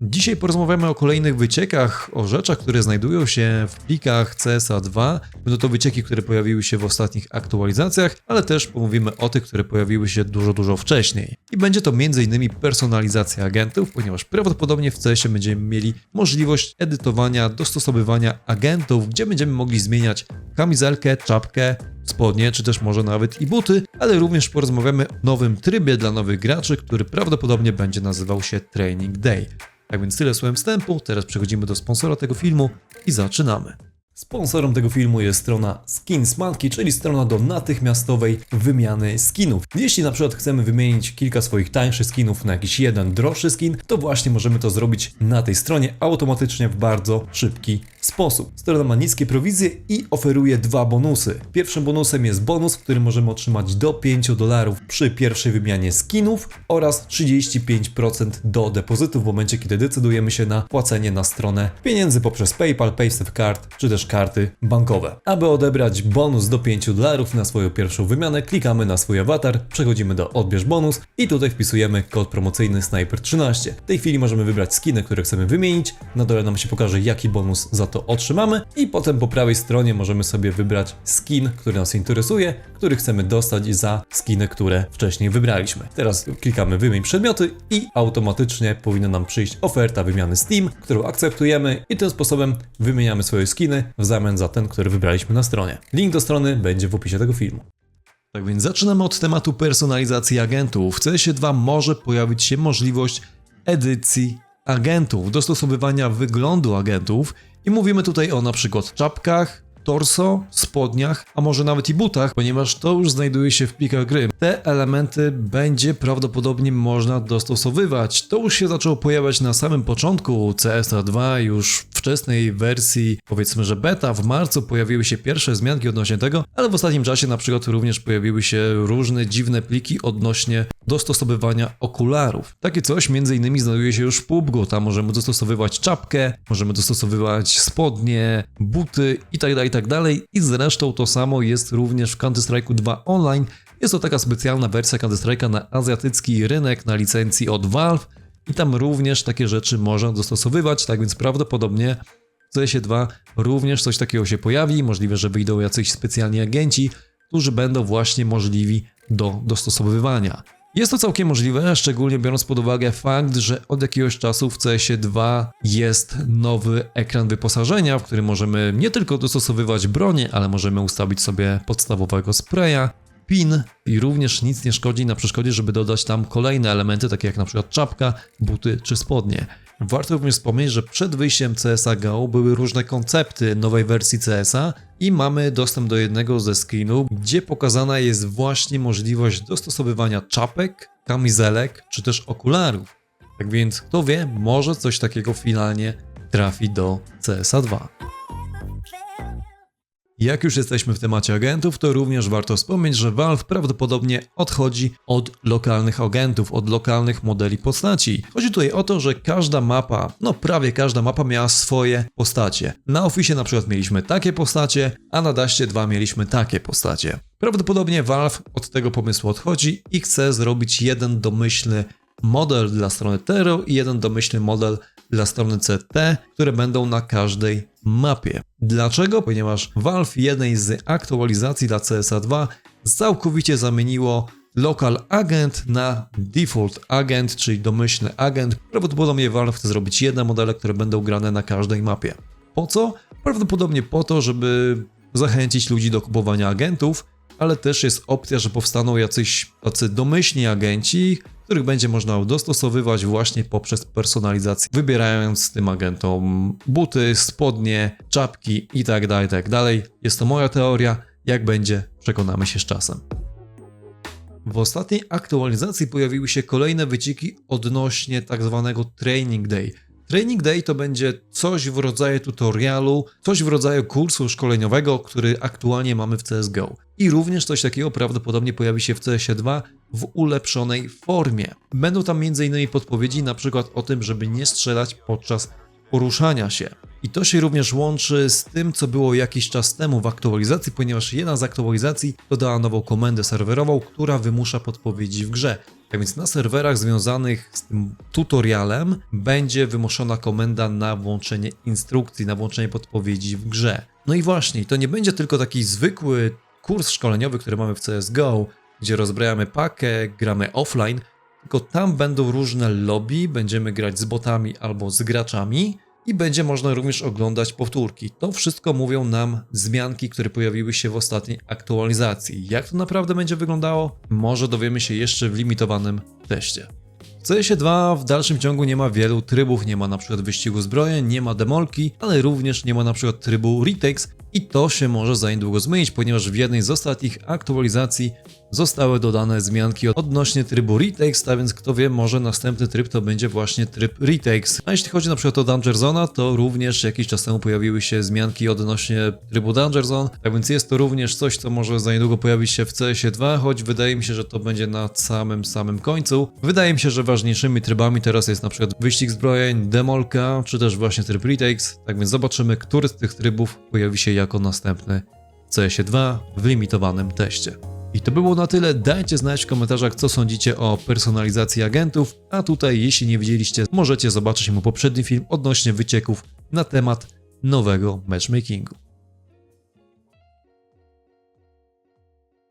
Dzisiaj porozmawiamy o kolejnych wyciekach, o rzeczach, które znajdują się w plikach CSA2. Będą to wycieki, które pojawiły się w ostatnich aktualizacjach, ale też pomówimy o tych, które pojawiły się dużo, dużo wcześniej. I będzie to m.in. personalizacja agentów, ponieważ prawdopodobnie w CS będziemy mieli możliwość edytowania, dostosowywania agentów, gdzie będziemy mogli zmieniać kamizelkę, czapkę, spodnie, czy też może nawet i buty, ale również porozmawiamy o nowym trybie dla nowych graczy, który prawdopodobnie będzie nazywał się Training Day. Tak więc tyle słowem wstępu, teraz przechodzimy do sponsora tego filmu i zaczynamy. Sponsorem tego filmu jest strona Skinsmanki, czyli strona do natychmiastowej wymiany skinów. Jeśli na przykład chcemy wymienić kilka swoich tańszych skinów na jakiś jeden droższy skin, to właśnie możemy to zrobić na tej stronie automatycznie w bardzo szybki sposób. Strona ma niskie prowizje i oferuje dwa bonusy. Pierwszym bonusem jest bonus, w którym możemy otrzymać do 5 dolarów przy pierwszej wymianie skinów oraz 35% do depozytu w momencie, kiedy decydujemy się na płacenie na stronę pieniędzy poprzez PayPal, PaySafeCard czy też karty bankowe. Aby odebrać bonus do 5 dolarów na swoją pierwszą wymianę, klikamy na swój awatar, przechodzimy do odbierz bonus i tutaj wpisujemy kod promocyjny Sniper13. W tej chwili możemy wybrać skiny, które chcemy wymienić. Na dole nam się pokaże jaki bonus za to otrzymamy i potem po prawej stronie możemy sobie wybrać skin, który nas interesuje, który chcemy dostać za skiny, które wcześniej wybraliśmy. Teraz klikamy wymień przedmioty i automatycznie powinna nam przyjść oferta wymiany Steam, którą akceptujemy i tym sposobem wymieniamy swoje skiny w zamian za ten, który wybraliśmy na stronie. Link do strony będzie w opisie tego filmu. Tak więc zaczynamy od tematu personalizacji agentów. W CS2 może pojawić się możliwość edycji agentów, dostosowywania wyglądu agentów i mówimy tutaj o na przykład czapkach, torso, spodniach, a może nawet i butach, ponieważ to już znajduje się w plikach gry. Te elementy będzie prawdopodobnie można dostosowywać. To już się zaczęło pojawiać na samym początku CSA 2, już wczesnej wersji, powiedzmy, że beta, w marcu pojawiły się pierwsze zmianki odnośnie tego, ale w ostatnim czasie na przykład również pojawiły się różne dziwne pliki odnośnie dostosowywania okularów. Takie coś innymi znajduje się już w PUBG, tam możemy dostosowywać czapkę, możemy dostosowywać spodnie, buty itd., itd. I zresztą to samo jest również w Counter-Strike 2 Online. Jest to taka specjalna wersja Counter-Strike'a na azjatycki rynek na licencji od Valve i tam również takie rzeczy można dostosowywać, tak więc prawdopodobnie w CS2 również coś takiego się pojawi, możliwe, że wyjdą jacyś specjalni agenci, którzy będą właśnie możliwi do dostosowywania. Jest to całkiem możliwe, szczególnie biorąc pod uwagę fakt, że od jakiegoś czasu w CS2 jest nowy ekran wyposażenia, w którym możemy nie tylko dostosowywać bronię, ale możemy ustawić sobie podstawowego spraya, pin i również nic nie szkodzi na przeszkodzie, żeby dodać tam kolejne elementy, takie jak na przykład czapka, buty czy spodnie. Warto również wspomnieć, że przed wyjściem CSA GO były różne koncepty nowej wersji CSA i mamy dostęp do jednego ze screenów, gdzie pokazana jest właśnie możliwość dostosowywania czapek, kamizelek czy też okularów. Tak więc kto wie, może coś takiego finalnie trafi do CSA 2. Jak już jesteśmy w temacie agentów, to również warto wspomnieć, że Valve prawdopodobnie odchodzi od lokalnych agentów, od lokalnych modeli postaci. Chodzi tutaj o to, że każda mapa, no prawie każda mapa miała swoje postacie. Na Office na przykład mieliśmy takie postacie, a na Daście 2 mieliśmy takie postacie. Prawdopodobnie Valve od tego pomysłu odchodzi i chce zrobić jeden domyślny model dla strony Tero i jeden domyślny model dla strony CT, które będą na każdej mapie. Dlaczego? Ponieważ Valve w jednej z aktualizacji dla CSA 2 całkowicie zamieniło Local Agent na Default Agent, czyli domyślny agent. Prawdopodobnie Valve chce zrobić jedne modele, które będą grane na każdej mapie. Po co? Prawdopodobnie po to, żeby zachęcić ludzi do kupowania agentów, ale też jest opcja, że powstaną jacyś tacy domyślni agenci, których będzie można dostosowywać właśnie poprzez personalizację, wybierając tym agentom buty, spodnie, czapki itd., itd. Jest to moja teoria, jak będzie, przekonamy się z czasem. W ostatniej aktualizacji pojawiły się kolejne wyciki odnośnie tak zwanego Training Day. Training Day to będzie coś w rodzaju tutorialu, coś w rodzaju kursu szkoleniowego, który aktualnie mamy w CSGO. I również coś takiego prawdopodobnie pojawi się w CS2 w ulepszonej formie. Będą tam m.in. podpowiedzi na przykład o tym, żeby nie strzelać podczas poruszania się. I to się również łączy z tym, co było jakiś czas temu w aktualizacji, ponieważ jedna z aktualizacji dodała nową komendę serwerową, która wymusza podpowiedzi w grze. Tak więc na serwerach związanych z tym tutorialem będzie wymuszona komenda na włączenie instrukcji, na włączenie podpowiedzi w grze. No i właśnie, to nie będzie tylko taki zwykły kurs szkoleniowy, który mamy w CSGO, gdzie rozbrajamy pakę, gramy offline, tylko tam będą różne lobby, będziemy grać z botami albo z graczami i będzie można również oglądać powtórki. To wszystko mówią nam zmianki, które pojawiły się w ostatniej aktualizacji. Jak to naprawdę będzie wyglądało? Może dowiemy się jeszcze w limitowanym teście. W CS2 w dalszym ciągu nie ma wielu trybów, nie ma przykład wyścigu zbrojeń, nie ma demolki, ale również nie ma przykład trybu retakes i to się może za niedługo zmienić, ponieważ w jednej z ostatnich aktualizacji zostały dodane zmianki odnośnie trybu retakes, a więc kto wie, może następny tryb to będzie właśnie tryb retakes. A jeśli chodzi na przykład o Danger Zona, to również jakiś czas temu pojawiły się zmianki odnośnie trybu Danger Zone, tak więc jest to również coś, co może za niedługo pojawić się w CS2, choć wydaje mi się, że to będzie na samym, samym końcu. Wydaje mi się, że ważniejszymi trybami teraz jest na przykład wyścig zbrojeń, demolka, czy też właśnie tryb retakes, tak więc zobaczymy, który z tych trybów pojawi się jako następny w CS2 w limitowanym teście. I to było na tyle. Dajcie znać w komentarzach, co sądzicie o personalizacji agentów. A tutaj, jeśli nie widzieliście, możecie zobaczyć mój poprzedni film odnośnie wycieków na temat nowego matchmakingu.